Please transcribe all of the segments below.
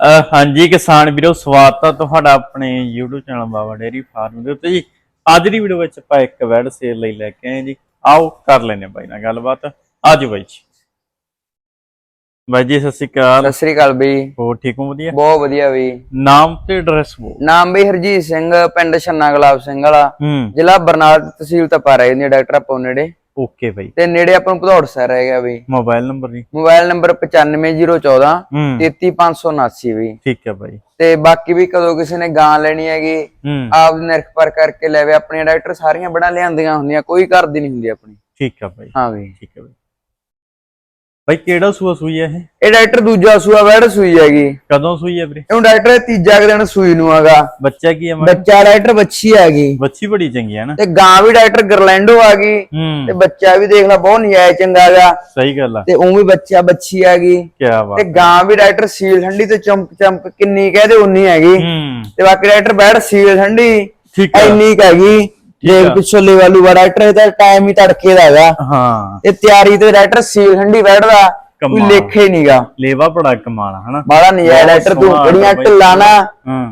ਹਾਂਜੀ ਕਿਸਾਨ ਵੀਰੋ ਸਵਾਗਤ ਹੈ ਤੁਹਾਡਾ ਆਪਣੇ YouTube channel Baba dairy farm ਦੇ ਉੱਤੇ ਜੀ। ਅੱਜ ਦੀ ਵੀਡੀਓ ਵਿੱਚ ਆਪਾਂ ਇੱਕ ਵੈਡ ਸੇਲ ਲਈ ਲੈ ਕੇ ਆਏ ਜੀ। ਆਓ ਕਰ ਲੈਨੇ ਬਾਈ ਨਾਲ ਗੱਲਬਾਤ। ਆਜੋ ਬਾਈ ਜੀ। ਬਾਈ ਜੀ ਸਤਿ ਸ਼੍ਰੀ ਅਕਾਲ। ਸਤਿ ਸ੍ਰੀ ਅਕਾਲ ਬਈ। ਹੋਰ ਠੀਕ ਹੋ ਵਧੀਆ? ਬਹੁਤ ਵਧੀਆ ਬਈ। ਨਾਮ ਤੇ ਐਡਰੈਸ ਬੋ ਨਾਮ ਬਈ ਹਰਜੀਤ ਸਿੰਘ ਪਿੰਡ ਛੰਨਾ ਗੁਲਾਬ ਸਿੰਘ ਵਾਲਾ। ਹੂੰ। ਜ਼ਿਲ੍ਹਾ ਬਰਨਾਲਾ ਤਹਿਸੀਲ ਤਪਾ ਰਹੀ ਨੇ ਡਾਕਟਰ ਆਪੋ ਨੇੜੇ ਓਕੇ ਬਾਈ। ਤੇ ਨੇੜੇ ਆਪਾਂ ਨੂੰ ਭਦੌੜ ਸਰ ਰਹਿ ਗਿਆ ਬਈ। ਮੋਬਾਈਲ ਨੰਬਰ ਜੀ। ਮੋਬਾਈਲ ਨੰਬਰ 95014 ਹੂੰ। 33579 ਬਈ। ਠੀਕ ਹੈ ਬਾਈ। ਤੇ ਬਾਕੀ ਵੀ ਕਦੋਂ ਕਿਸੇ ਨੇ ਗਾਂ ਲੈਣੀ ਹੈਗੀ ਆਪ ਨਿਰਖ ਪਰ ਕਰਕੇ ਲੈਵੇ ਆਪਣੀਆਂ ਡਾਕਟਰ ਸਾਰੀਆਂ ਬੜਾ ਲਿਆਂਦੀਆਂ ਹੁੰਦੀਆਂ ਕੋਈ ਘਰ ਦੀ ਨਹੀਂ ਹੁੰਦੀ ਆਪਣੀ। ਠੀਕ ਹੈ ਬਾਈ। ਹਾਂ ਬਈ। ਠੀਕ ਹੈ ਬਾਈ। ਬਾਈ ਕਿਹੜਾ ਸੂਆ ਸੂਈ ਹੈ ਇਹ? ਇਹ ਡਾਕਟਰ ਦੂਜਾ ਸੂਆ ਵੈੜ ਸੂਈ ਹੈਗੀ। ਕਦੋਂ ਸੂਈ ਹੈ ਵੀਰੇ? ਇਹਨੂੰ ਡਾਕਟਰ ਤੀਜਾ ਕੁ ਦਿਨ ਸੂਈ ਨੂੰ ਹੈਗਾ ਬੱਚਾ ਕੀ ਹੈ? ਬੱਚਾ ਡਾਕਟਰ ਬੱਚੀ ਹੈਗੀ। ਬੱਚੀ ਬੜੀ ਚੰਗੀ ਹੈ ਨਾ। ਤੇ ਗਾਂ ਵੀ ਡਾਕਟਰ ਗਰਲੈਂਡੋ ਆ ਗਈ ਤੇ ਹੂੰ ਬੱਚਾ ਵੀ ਦੇਖ ਲੈ ਬਹੁਤ ਨਜਾਇਜ਼ ਚੰਗਾ ਗਾ। ਸਹੀ ਗੱਲ ਆ। ਤੇ ਉਹ ਵੀ ਬੱਚਾ ਬੱਚੀ ਆ ਗਈ ਕੀ ਬਾਤ ਤੇ ਗਾਂ ਵੀ ਡਾਕਟਰ ਸੀਲ ਠੰਡੀ ਤੇ ਚਮਕ ਚਮਕ ਕਿੰਨੀ ਕਹਦੇ ਉਨੀ ਹੈਗੀ। ਹੂੰ। ਤੇ ਬਾਕੀ ਡਾਕਟਰ ਬੈਠ ਸੀਲ ਠੰਡੀ ਠੀਕ ਹੈ ਇੰਨੀ ਕੁ ਹੈਗੀ। ਦੇਖ ਪਿੱਛੋਂ ਲੈਵਲੂ ਵਾ ਡਾਕਟਰ ਇਹਦਾ ਟਾਈਮ ਹੀ ਤੜਕੇ ਦਾ ਹੈਗਾ। ਹਾਂ। ਤੇ ਤਿਆਰੀ ਤੇ ਡਾਕਟਰ ਸੀਲ ਠੰਡੀ ਬੈਠਦਾ ਕੋਈ। ਲੇਖੇ ਨਹੀਂਗਾ ਲੇਵਾ ਬੜਾ ਕਮਾਲ ਆ, ਹਨਾ? ਬਾਲਾ ਨਜਾਇਜ਼ ਡਾਕਟਰ ਤੂੰ ਬੜੀਆਂ। ਢਿੱਲਾਂ ਨਾ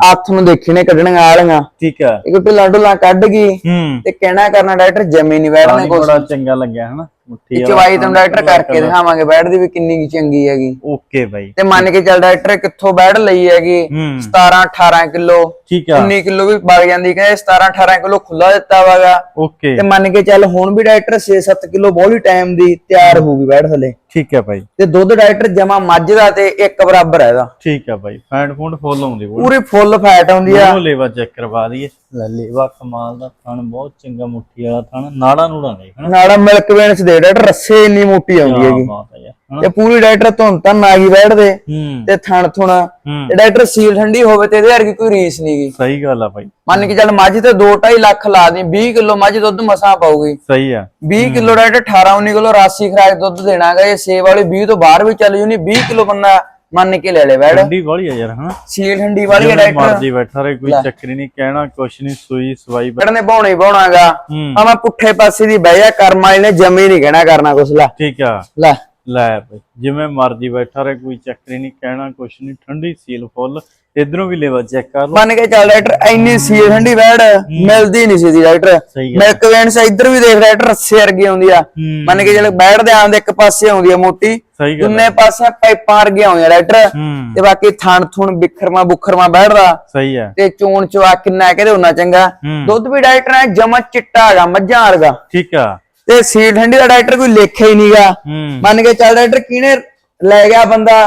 ਹੱਥ ਨੂੰ ਦੇਖੀ ਨੇ ਕੱਢਣੀਆਂ ਆਲੀਆਂ ਠੀਕ ਹੈ ਇੱਕ ਢਿੱਲਾਂ ਢੁੱਲਾਂ ਕੱਢ ਗਈ ਤੇ ਕਹਿਣਾ ਕਰਨਾ ਡਾਕਟਰ ਜਮੇ ਨਹੀਂ ਬੈਠਣੇ ਕੁਛ। ਬੜਾ ਚੰਗਾ ਲੱਗਿਆ ਹਨਾ? ਮੁੱਠੀ ਵਾਲਾ ਚਵਾਈ ਤੁਹਾਨੂੰ ਡਾਕਟਰ ਕਰਕੇ ਦਿਖਾਵਾਂਗੇ ਬੈਠਦੀ ਵੀ ਕਿੰਨੀ ਕੁ ਚੰਗੀ ਹੈਗੀ। ਓਕੇ ਬਾਈ। ਤੇ ਮੰਨ ਕੇ ਚੱਲ ਡਾਕਟਰ ਕਿੱਥੋਂ ਬੈੜ ਲਈ ਹੈਗੀ? ਹੂੰ। 17 18 ਕਿਲੋ। ਠੀਕ ਆ। 19 ਕਿਲੋ ਵੀ ਵਗ ਜਾਂਦੀ ਕਹਿੰਦੇ 17 18 ਕਿਲੋ ਖੁੱਲਾ ਦਿੱਤਾ ਵਾਗਾ ਓਕੇ। ਤੇ ਮੰਨ ਕੇ ਚੱਲ ਹੁਣ ਵੀ ਡਾਕਟਰ 6-7 ਕਿਲੋ ਬੋਲੀ ਟਾਈਮ ਦੀ ਤਿਆਰ ਹੋਊਗੀ ਬੈੜ ਥਲੇ ਠੀਕ ਹੈ ਬਾਈ ਤੇ ਦੁੱਧ ਡਾਕਟਰ ਜਮਾ ਮੱਝ ਦਾ ਤੇ ਇੱਕ ਬਰਾਬਰ ਹੈ ਇਹਦਾ। ਠੀਕ ਹੈ ਬਾਈ ਫੈਂਡ ਫੂਡ ਫੁੱਲ ਆਉਂਦੀ ਬੋਲ ਪੂਰੀ ਫੁੱਲ ਫੈਟ ਆਉਂਦੀ ਆ। ਉਹ ਲੇਵਾ ਚੈੱਕ ਕਰਵਾ ਦਈਏ। ਲੈ ਲੇਵਾ ਕਮਾਲ ਦਾ ਥਣ ਬਹੁਤ ਚੰਗਾ ਮੁੱਠੀ ਵਾਲਾ ਥਣ ਨਾੜਾ ਨੂੜਾ ਨਹੀਂ ਨਾੜਾ ਮਿਲਕ ਵੇਨਸ ਦੇ ਡਾਕਟਰ ਰੱਸੇ ਇੰਨੀ ਮੋਟੀ ਆਉਂਦੀ ਹੈਗੀ। ਬਾਤ ਹੈ ਯਾਰ। ਤੇ ਪੂਰੀ ਡਾਕਟਰ ਧੁੰਨ ਤਾਂ ਆ ਗਈ ਬੈਠਦੇ ਹੂੰ। ਤੇ ਥਣ ਥੁਣਾ। ਹੂੰ। ਤੇ ਡਾਕਟਰ ਸੀਲ ਠੰਡੀ ਹੋਵੇ ਤੇ ਇਹਦੇ ਵਰਗੀ ਕੋਈ ਰੀਸ ਨਹੀਂਗੀ ਸਹੀ ਗੱਲ ਆ ਬਾਈ। ਮੰਨ ਕੇ ਚੱਲ ਮੱਝ ਤੇ 2.5 ਲੱਖ ਲਾ ਦੀ 20 ਕਿਲੋ ਮੱਝ ਦੁੱਧ ਮਸਾਂ ਪਾਊਗੀ। ਸਹੀ ਆ। 20 ਕਿਲੋ ਡਾਕਟਰ 18 19 ਕਿਲੋ ਰਾਸੀ ਖਰਾਕ ਦੁੱਧ ਦੇਣਾਗਾ ਇਹ ਸੇਬ ਵਾਲੀ 20 ਤੋਂ ਬਾਹਰ ਵੀ ਚੱਲ ਜੂਨੀ 20 ਕਿਲੋ ਬੰਦਾ ਮੰਨ ਕੇ ਲੈ ਲੈ ਬੈੜ ਠੰਡੀ ਵਾਲੀ ਆ ਯਾਰ ਹਨਾ ਸੀਲ ਠੰਡੀ ਵਾਲੀ ਹੈ ਜਿਵੇਂ ਡਾਕਟਰ ਮਰਜ਼ੀ ਬੈਠਾ ਰਹੇ ਕੋਈ ਚੱਕਰ ਹੀ ਨਹੀਂ ਕਹਿਣਾ ਕੁਛ ਨਹੀਂ ਸੂਈ ਸਵਾਈ ਬੈ- ਬੈੜ ਨੇ ਬਾਉਣਾ ਹੀ ਬਾਉਣਾਗਾ ਹੂੰ। ਆ ਮੈਂ ਪੁੱਠੇ ਪਾਸੇ ਦੀ ਬਹਿ ਜਾ ਕਰਮ ਵਾਲੇ ਨੇ ਜਮੇ ਨਹੀਂ ਕਹਿਣਾ ਕਰਨਾ ਕੁਛ ਲੈ। ਠੀਕ ਆ। ਲੈ। ਲੈ ਬਈ। ਜਿਵੇਂ ਮਰਜ਼ੀ ਬੈਠਾ ਰਹੇ ਕੋਈ ਚੱਕਰ ਨਹੀਂ ਕਹਿਣਾ ਕੁਛ ਨਹੀਂ ਠੰਡੀ ਸੀਲ ਫੁੱਲ। ਇਧਰੋਂ ਵੀ ਲੈਵਾ ਚੈੱਕ ਕਰ ਲਓ। ਮੰਨ ਕੇ ਚੱਲ ਡਾਕਟਰ ਇੰਨੀ ਸੀਲ ਠੰਡੀ ਬੈੜ ਮਿਲਦੀ ਨਹੀਂ ਸੀ ਦੀ ਡਾਕਟਰ। ਸਹੀ ਆ ਮਿਲਕ ਵੇਨਸ ਇੱਧਰ ਵੀ ਦੇਖ ਡਾਕਟਰ ਰੱਸੇ ਵਰਗੀ ਆਉਂਦੀ ਆ। ਹੂੰ। ਮੰਨ ਕੇ ਚੱਲ ਬੈੜ ਦੇ ਆਂਦੇ ਇੱਕ ਪਾਸੇ ਆਉਂਦੀ ਆ ਮੋਟੀ ਸਹੀ ਗੱਲ ਦੁੰਨੇ ਪਾਸੇ ਪਾਈਪਾਂ ਵਰਗੀਆਂ ਆਉਂਦੀਆਂ ਡਾਕਟਰ। ਹੂੰ। ਤੇ ਬਾਕੀ ਥਣ ਥੁਣ ਬਿਖਰਮਾ ਬੁਖਰਮਾ ਬੈਠਦਾ। ਸਹੀ ਆ। ਤੇ ਚੋਣ ਚਵਾ ਕਿੰਨਾ ਕਹਿੰਦੇ ਉਹਨਾਂ ਚੰਗਾ। ਹੂੰ। ਦੁੱਧ ਵੀ ਡਾਕਟਰ ਨੇ ਜਮਾ ਚਿੱਟਾ ਹੈਗਾ ਮੱਝਾਂ ਵਰਗਾ। ਠੀਕ ਆ। ਤੇ ਸੀਲ ਠੰਡੀ ਦਾ ਡਾਕਟਰ ਕੋਈ ਲੇਖਿਆ ਹੀ ਨਹੀਂਗਾ ਮੰਨ ਕੇ ਚੱਲ ਡਾਕਟਰ ਕਿਹਨੇ ਲੈ ਗਿਆ ਬੰਦਾ?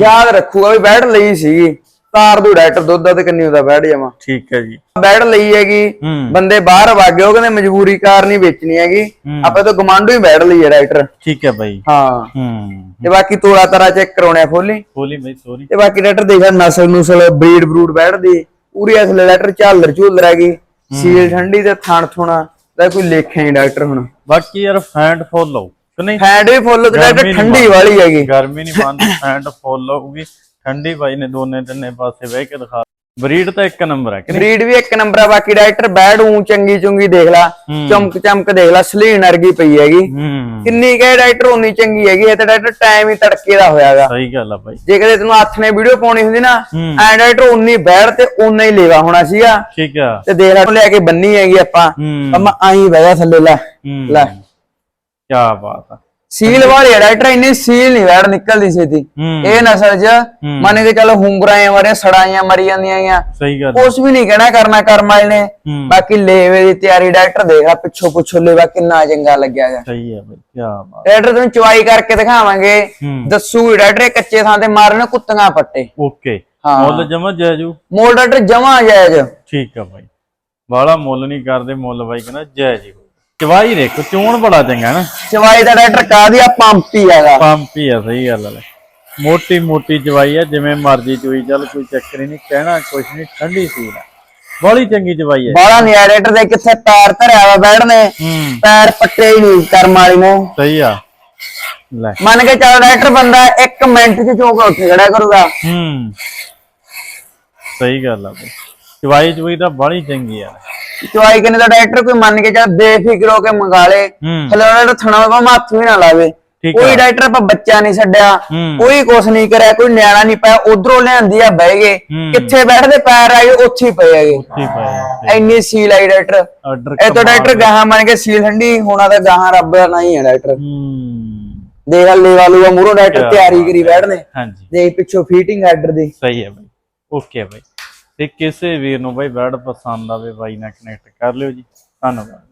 ਯਾਦ ਰੱਖੂਗਾ ਵੀ ਬੈਠ ਲਈ ਸੀਗੀ। ਤਾਰ ਦੂ ਡਾਕਟਰ ਦੁੱਧ ਦਾ ਤੇ ਕਿੰਨੀ ਹੁੰਦਾ ਬੈਠ ਜਾਵਾਂ। ਠੀਕ ਹੈ ਜੀ। ਬੈਠ ਲਈ ਹੈਗੀ। ਬੰਦੇ ਬਾਹਰ ਵਾਗੇ ਉਹ ਕਹਿੰਦੇ ਮਜਬੂਰੀ ਕਾਰ ਨਹੀਂ ਵੇਚਣੀ ਹੈਗੀ। ਆਪਾਂ ਤਾਂ ਗਮਾਂਡੋ ਹੀ ਬੈਠ ਲਈ ਹੈ ਡਾਕਟਰ। ਠੀਕ ਹੈ ਬਾਈ। ਹਾਂ। ਹੂੰ। ਤੇ ਬਾਕੀ ਤੋਲਾ ਤਰਾ ਚੈੱਕ ਕਰਾਉਣੇ ਖੋਲੀ। ਬੋਲੀ ਬਾਈ ਸੋਰੀ ਤੇ ਬਾਕੀ ਡਾਕਟਰ ਦੇਖਿਆ ਨਸਲ ਨੁਸਲ ਬਰੀਡ ਬਰੂਡ ਬੈਠਦੀ। ਪੂਰੀ ਅਸਲ ਡਾਕਟਰ ਝਾਲਰ ਝੂਲਰ ਹੈਗੀ। ਸੀਲ ਠੰਡੀ ਤੇ ਥਣ ਥੁਣਾ। ਦਾ ਕੋਈ ਲੇਖਿਆ ਨਹੀਂ ਡਾਕਟਰ ਹੁਣ। ਬਾਕੀ ਯਾਰ ਫੈਂਡ ਫੁੱਲ ਆਉ ਕਿ ਨਹੀਂ? ਹੈਂਡ ਵੀ ਫੁੱਲ ਤੇ ਡਾਕਟਰ ਠੰਡੀ ਵਾਲੀ ਹੈਗੀ। ਗਰਮੀ ਨਹੀਂ ਮੰਨਦੀ ਫੈਂਡ ਫੁੱਲ ਆਊਗੀ ਠੰਡੀ ਬਾਈ ਨੇ ਦੋਨੇ ਤਿੰਨੇ ਪਾਸੇ ਬਹਿ ਕੇ ਦਿਖਾ। ਬਰੀਡ ਤਾਂ ਇੱਕ ਨੰਬਰ ਹੈ ਕਿ ਨਹੀਂ? ਬਰੀਡ ਵੀ ਇੱਕ ਨੰਬਰ ਆ ਬਾਕੀ ਡਾਕਟਰ ਬੈਡ ਉਂ ਚੰਗੀ ਚੁੰਗੀ ਦੇਖ ਲਾ। ਚਮਕ ਚਮਕ ਦੇਖ ਲਾ ਸਲੀਨ ਵਰਗੀ ਪਈ ਹੈਗੀ। ਕਿੰਨੀ ਕਹੇ ਡਾਕਟਰ ਉਨੀ ਚੰਗੀ ਹੈਗੀ ਇਹ ਤਾਂ ਡਾਕਟਰ ਟਾਈਮ ਹੀ ਤੜਕੇ ਦਾ ਹੋਇਆਗਾ। ਸਹੀ ਗੱਲ ਆ ਬਾਈ। ਜੇ ਕਦੇ ਤੈਨੂੰ ਹੱਥ ਨੇ ਵੀਡੀਓ ਪਾਉਣੀ ਹੁੰਦੀ ਨਾ। ਐ ਡਾਕਟਰ ਉਨੀ ਬੈੜ ਤੇ ਉਨਾ ਹੀ ਲੇਵਾ ਹੋਣਾ ਸੀਗਾ। ਠੀਕ ਆ। ਤੇ ਦੇਖ ਲੈ ਲੈ ਕੇ ਬੰਨੀ ਹੈਗੀ ਆਪਾਂ। ਹੂੰ। ਅਮਾ ਆਈ ਬਹਿ ਜਾ ਥੱਲੇ ਲੈ। ਲੈ। ਕੀ ਬਾਤ ਆ। ਸੀਲ ਵਾਲੀ ਡਾਕਟਰ ਇੰਨੀ ਸੀਲ ਨਹੀਂ ਵੈੜ ਨਿਕਲਦੀ ਛੇਤੀ ਹੂੰ। ਇਹ ਨਸਲ 'ਚ ਹੂੰ। ਮੰਨ ਕੇ ਚੱਲ ਹੁੰਗਰਾਂ ਮਾਰੇ ਸੜਾਈਆਂ ਮਰੀ ਜਾਂਦੀਆਂ ਆ ਸਹੀ ਗੱਲ ਕੁਛ ਵੀ ਨਹੀਂ ਕਹਿਣਾ ਕਰਨਾ ਕਰਮ ਵਾਲੇ ਨੇ। ਹੂੰ। ਬਾਕੀ ਲੇਵੇ ਦੀ ਤਿਆਰੀ ਡਾਕਟਰ ਦੇਖ ਪਿੱਛੋਂ ਪੁੱਛੋ ਲੇਵਾ ਕਿੰਨਾ ਚੰਗਾ ਲੱਗਿਆ ਸਹੀ ਆ ਬਾਈ ਕੀ ਬਾਤ। ਡਾਕਟਰ ਤੁਹਾਨੂੰ ਚਵਾਈ ਕਰਕੇ ਦਿਖਾਵਾਂਗੇ। ਹੂੰ। ਦੱਸੂ ਡਾਕਟਰ ਕੱਚੇ ਥਾਂ ਤੇ ਮਾਰਨ ਕੁੱਤੀਆਂ ਪੱਟੇ। ਓਕੇ। ਹਾਂ। ਮੁੱਲ ਜਮਾ ਜੈਜੂ ਮੋਲ ਡਾਕਟਰ ਜਮਾ ਜਾਇਜ਼। ਠੀਕ ਆ ਬਾਈ। ਬਾਲਾ ਮੁੱਲ ਨਹੀਂ ਕਰਦੇ ਮੁੱਲ ਬਾਈ ਕਹਿੰਦਾ ਹੀ ਹੋਊ। ਚਵਾਈ ਦੇਖੋ ਚੋਣ ਬੜਾ ਚੰਗਾ ਨਾ। ਚਵਾਈ ਦਾ ਡਾਕਟਰ ਕਾਦੀ ਆ? ਪੰਪੀ ਹੈਗਾ। ਪੰਪ ਆ ਸਹੀ ਗੱਲ ਹੈ ਮੋਟੀ ਮੋਟੀ ਚਵਾਈ ਆ ਜਿਵੇਂ ਮਰਜ਼ੀ ਚੋਈ ਚੱਲ ਕੋਈ ਚੱਕਰ ਹੀ ਨਹੀਂ ਕਹਿਣਾ ਕੁਛ ਨਹੀਂ ਠੰਡੀ ਸੀ ਬੜੀ ਚੰਗੀ ਚਵਾਈ ਹੈ ਬਾਲਾ ਨਹੀਂ ਡਾਕਟਰ ਦੇ ਕਿੱਥੇ ਪੈਰ ਧਰਿਆ ਵਾ ਬੈੜ ਨੇ ਹੂੰ। ਪੈਰ ਪੱਟੇ ਹੀ ਨਹੀਂ ਕਰਮ ਵਾਲੀ ਨੇ। ਸਹੀ ਆ। ਲੈ। ਮੰਨ ਕੇ ਚੱਲ ਡਾਕਟਰ ਬੰਦਾ 1 ਮਿੰਟ 'ਚ ਚੋਕ ਉੱਥੇ ਖੜਾ ਕਰੂਗਾ। ਹੂੰ। ਸਹੀ ਗੱਲ ਆ। ਬਈ ਚਵਾਈ ਚਵਾਈ ਤਾਂ ਬੜੀ ਚੰਗੀ ਆ। ਚਵਾਈ ਕਿਨੇ ਦਾ ਡਾਕਟਰ ਕੋਈ ਮੰਨ ਕੇ ਚੱਲ ਬੇਫਿਕਰ ਹੋ ਕੇ ਮੰਗਾ ਲੇ। ਹੂੰ। ਹਲੇ ਉਹਨਾਂ ਦਾ ਥਣਾ ਵਾ ਹੱਥ ਵੀ ਨਾ ਲਾਵੇ। ਕੋਈ ਆ। ਡਾਕਟਰ ਆਪਾਂ ਬੱਚਾ ਨਹੀਂ ਛੱਡਿਆ। ਕੋਈ ਕੁਛ ਨਹੀਂ ਕਰਿਆ ਕੋਈ ਨਿਆਣਾ ਨਹੀਂ ਪਾਇਆ ਉਧਰੋਂ ਲਿਆਂਦੀ ਆ ਬਹਿ ਗਏ। ਕਿੱਥੇ ਬੈਠਦੇ ਪੈਰ ਆਏ ਉੱਥੇ ਹੀ ਪਏ ਹੈਗੇ। ਉੱਥੇ ਪਏ ਇੰਨੀ ਸੀਲ ਆਈ ਆਰਡਰ ਇਹ ਤਾਂ ਡਾਕਟਰ ਗਾਹਾਂ ਮੰਨ ਕੇ ਸੀਲ ਠੰਡੀ ਹੋਣਾ ਤਾਂ ਗਾਹਾਂ ਰੱਬ ਦਾ ਨਹੀਂ ਹੈ ਹੂੰ। ਦੇਖ ਲੈ ਵਾਲੂਗਾ ਮੂਰੋਂ ਡਾਕਟਰ ਕਿਆ ਤਿਆਰੀ ਕਰੀ ਬੈਠਦੇ। ਹਾਂਜੀ। ਦੇਖ ਪਿੱਛੋਂ ਫੀਟਿੰਗ ਆਰਡਰ ਦੀ। ਸਹੀ ਹੈ ਬਾਈ। ਓਕੇ ਬਾਈ। ਤੇ ਕਿਸੇ ਵੀਰ ਨੂੰ ਬਾਈ ਬੈਡ ਪਸੰਦ ਆਵੇ ਬਾਈ ਨਾਲ ਕਨੈਕਟ ਕਰ ਲਿਓ ਜੀ। ਧੰਨਵਾਦ।